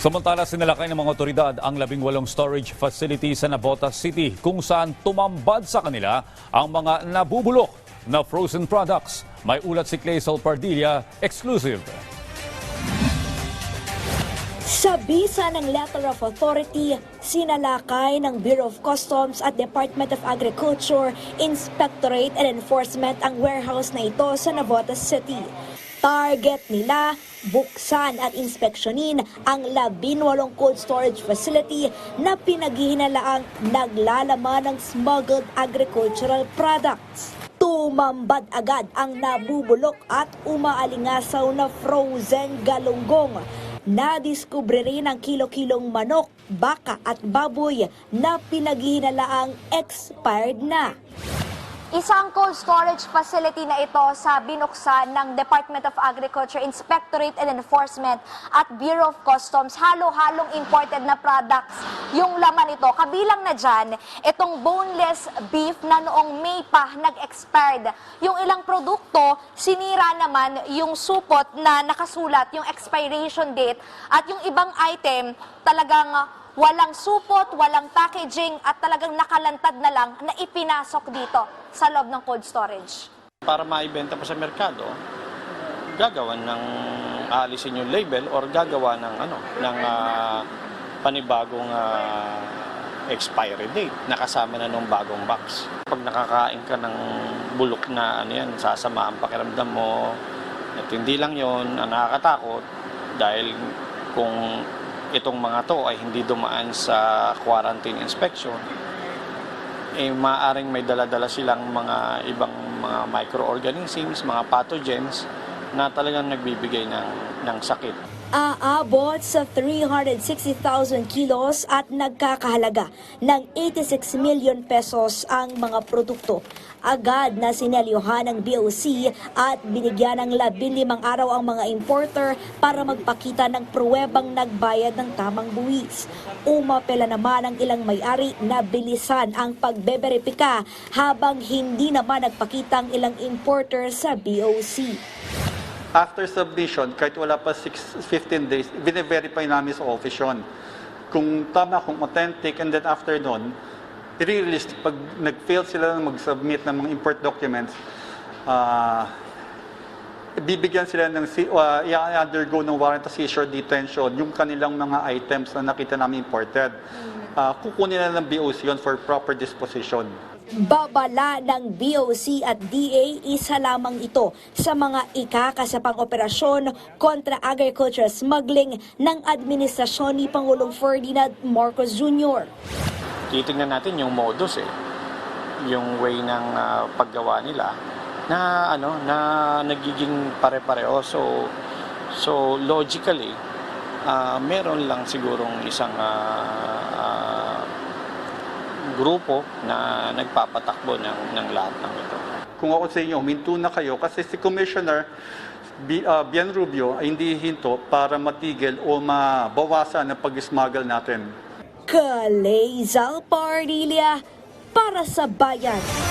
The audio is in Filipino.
Samantala, sinalakay ng mga otoridad ang labing walong storage facility sa Navotas City kung saan tumambad sa kanila ang mga nabubulok na frozen products. May ulat si Claysol Pardilla, exclusive. Sa bisa ng Letter of Authority, sinalakay ng Bureau of Customs at Department of Agriculture, Inspectorate and Enforcement ang warehouse na ito sa Navotas City. Target nila, buksan at inspeksyonin ang labinwalong cold storage facility na pinaghihinalaang naglalaman ng smuggled agricultural products. Tumambad agad ang nabubulok at umaalingasaw na frozen galunggong. Nadiskubre rin ang kilo-kilong manok, baka at baboy na pinaghihinalaang expired na. Isang cold storage facility na ito sa binuksan ng Department of Agriculture, Inspectorate and Enforcement at Bureau of Customs. Halo-halong imported na products yung laman nito. Kabilang na dyan, itong boneless beef na noong May pa nag-expired. Yung ilang produkto, sinira naman yung supot na nakasulat, yung expiration date. At yung ibang item, talagang walang supot, walang packaging at talagang nakalantad na lang na ipinasok dito sa loob ng cold storage. para maibenta pa sa merkado, gagawa ng aalisin yung label or gagawa ng ano ng ah, panibagong ah, expiry date nakasama na nung bagong box. Pag nakakain ka ng bulok na ano yan, sasama ang pakiramdam mo. At hindi lang yon ang nakakatakot dahil kung itong mga to ay hindi dumaan sa quarantine inspection, eh maaring may dala-dala silang mga ibang mga microorganisms, mga pathogens na talagang nagbibigay ng, ng sakit. Aabot sa 360,000 kilos at nagkakahalaga ng 86 million pesos ang mga produkto. Agad na sinelyohan ng BOC at binigyan ng 15 araw ang mga importer para magpakita ng pruwebang nagbayad ng tamang buwis. Umapela naman ang ilang may-ari na bilisan ang pagbeberipika habang hindi naman nagpakita ang ilang importer sa BOC. After submission, kahit wala pa 6, 15 days, bine-verify namin sa office yun. Kung tama, kung authentic, and then after nun, i-release, pag nag-fail sila mag-submit ng mga import documents, ah, bibigyan sila ng, uh, i-undergo ng warrant of seizure detention yung kanilang mga items na nakita namin imported. Ah, kukunin na ng BOC yun for proper disposition. Babala ng BOC at DA isa lamang ito sa mga ikakasapang operasyon kontra agricultural smuggling ng administrasyon ni Pangulong Ferdinand Marcos Jr. Titingnan natin yung modus eh, yung way ng ah, paggawa nila na ano na nagiging pare-pareho so so logically ah, meron lang sigurong isang ah, ah, grupo na nagpapatakbo ng ng lahat ng ito. kung ako sa inyo, huminto na kayo kasi si Commissioner B, uh, Bian Rubio ay hindi hinto para matigil o mabawasan ang pag-smuggle natin. Kalezal Pardilia para sa bayan.